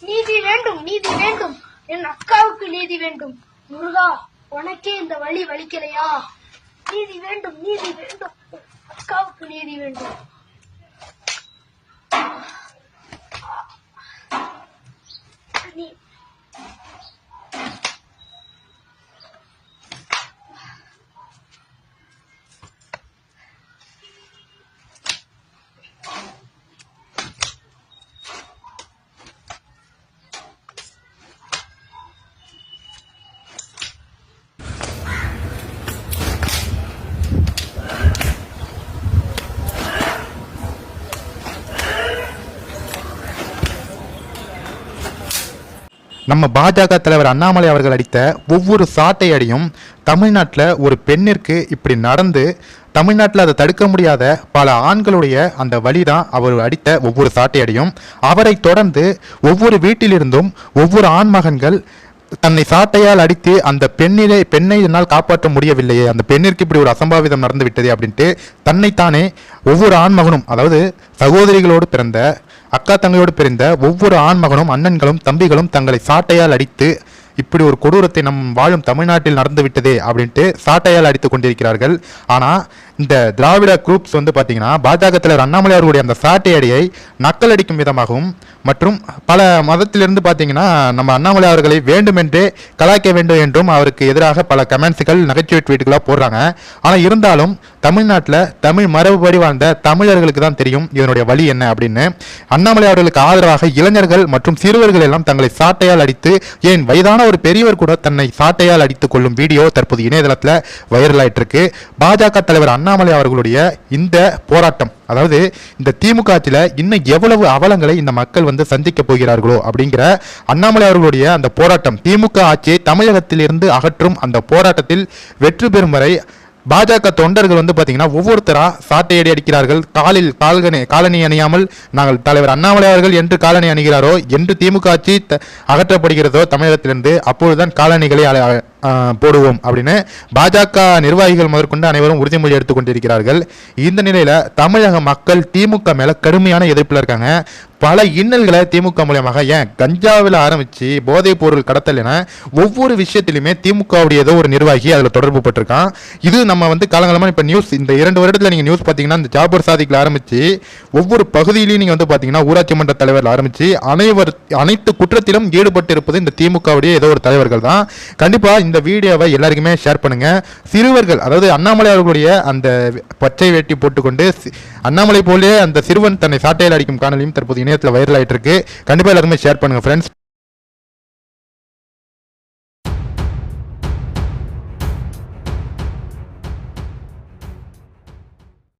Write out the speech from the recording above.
நீதி வேண்டும் நீதி வேண்டும். என் அக்காவுக்கு நீதி வேண்டும். முருகா உனக்கே இந்த வழி வலிக்கலையா? நீதி வேண்டும் நீதி வேண்டும். அக்காவுக்கு நீதி வேண்டும். நம்ம பாஜக தலைவர் அண்ணாமலை அவர்கள் அடித்த ஒவ்வொரு சாட்டை அடியும் தமிழ்நாட்டில் ஒரு பெண்ணிற்கு இப்படி நடந்து தமிழ்நாட்டில் அதை தடுக்க முடியாத பல ஆண்களுடைய அந்த வழி தான் அவர் அடித்த ஒவ்வொரு சாட்டை அடியும். அவரை தொடர்ந்து ஒவ்வொரு வீட்டிலிருந்தும் ஒவ்வொரு ஆண்மகன்கள் தன்னை சாட்டையால் அடித்து அந்த பெண்ணிலே பெண்ணை என்னால் காப்பாற்ற முடியவில்லையே அந்த பெண்ணிற்கு இப்படி ஒரு அசம்பாவிதம் நடந்து விட்டதே அப்படின்ட்டு தன்னைத்தானே ஒவ்வொரு ஆண்மகனும் அதாவது சகோதரிகளோடு பிறந்த அக்கா தங்கையோடு பிறந்த ஒவ்வொரு ஆண்மகனும் அண்ணன்களும் தம்பிகளும் தங்களை சாட்டையால் அடித்து இப்படி ஒரு கொடூரத்தை நம் வாழும் தமிழ்நாட்டில் நடந்துவிட்டதே அப்படின்ட்டு சாட்டையால் அடித்து கொண்டிருக்கிறார்கள். ஆனால் இந்த திராவிட குரூப்ஸ் வந்து பார்த்தீங்கன்னா பாஜக தலைவர் அண்ணாமலை அவர்களுடைய அந்த சாட்டையடியை நக்கல் அடிக்கும் விதமாகவும் மற்றும் பல மதத்திலிருந்து பார்த்தீங்கன்னா நம்ம அண்ணாமலை அவர்களை வேண்டுமென்றே கலாய்க்க வேண்டும் என்றும் அவருக்கு எதிராக பல கமெண்ட்ஸுகள் நகைச்சுவை ட்வீட்டுகளாக போடுறாங்க. ஆனால் இருந்தாலும் தமிழ்நாட்டில் தமிழ் மரபுபடி வாழ்ந்த தமிழர்களுக்கு தான் தெரியும் இதனுடைய வழி என்ன அப்படின்னு. அண்ணாமலை அவர்களுக்கு ஆதரவாக இளைஞர்கள் மற்றும் சிறுவர்கள் எல்லாம் தங்களை சாட்டையால் அடித்து ஏன் வயதான ஒரு பெரியவர் கூட தன்னை சாட்டையால் அடித்துக் கொள்ளும் வீடியோ தற்போது இணையதளத்தில் வைரல் ஆயிட்டு இருக்கு பாஜக தலைவர் அண்ணாமலை அவர்களுடைய இந்த போராட்டம் அதாவது இந்த திமுக ஆட்சியில் இன்னும் எவ்வளவு அவலங்களை இந்த மக்கள் வந்து சந்திக்க போகிறார்களோ அப்படிங்கிற அண்ணாமலை அவர்களுடைய அந்த போராட்டம் திமுக ஆட்சியை தமிழகத்திலிருந்து அகற்றும் அந்த போராட்டத்தில் வெற்றி பெறும் வரை பாஜக தொண்டர்கள் வந்து பார்த்தீங்கன்னா ஒவ்வொருத்தரா சாட்டையடி அடிக்கிறார்கள். காலில் கால்கனை காலணி அணியாமல் நாங்கள் தலைவர் அண்ணாமலை அவர்கள் என்று காலணி அணிகிறாரோ என்று திமுக ஆட்சி த- அகற்றப்படுகிறதோ தமிழகத்திலிருந்து அப்பொழுதுதான் காலணிகளை போடுவோம் அப்படின்னு பாஜக நிர்வாகிகள் முதற்கொண்டு அனைவரும் உறுதிமொழி எடுத்துக் கொண்டிருக்கிறார்கள் இந்த நிலையில தமிழக மக்கள் திமுக மேல கடுமையான எதிர்ப்பில் இருக்காங்க. பல இன்னல்களை திமுக மூலியமாக ஏன் கஞ்சாவில் ஆரம்பிச்சு போதைப் பொருள் கடத்தல் என ஒவ்வொரு விஷயத்திலுமே திமுகவுடைய ஏதோ ஒரு நிர்வாகி அதில் தொடர்பு பட்டிருக்கான். இது நம்ம வந்து காலங்காலமாக இப்போ நியூஸ் இந்த இரண்டு வருடத்தில் நீங்கள் நியூஸ் பார்த்தீங்கன்னா இந்த ஜாபர் சாதிக்கில் ஆரம்பிச்சு ஒவ்வொரு பகுதியிலையும் நீங்கள் வந்து பார்த்தீங்கன்னா ஊராட்சி மன்ற தலைவரில் ஆரம்பிச்சு அனைவர் அனைத்து குற்றத்திலும் ஈடுபட்டு இருப்பது இந்த திமுகவுடைய ஏதோ ஒரு தலைவர்கள் தான். கண்டிப்பாக இந்த வீடியோவை எல்லாருக்குமே ஷேர் பண்ணுங்க. சிறுவர்கள் அதாவது அண்ணாமலை அவர்களுடைய அந்த பச்சை வேட்டி போட்டுக்கொண்டு அண்ணாமலை போலே அந்த சிறுவன் தன்னை சாட்டையில் அடிக்கும் காணொலியும் தற்போது இணையத்தில் வைரல் ஆயிட்டு இருக்கு கண்டிப்பாக எல்லாருமே ஷேர் பண்ணுங்க ஃப்ரெண்ட்ஸ்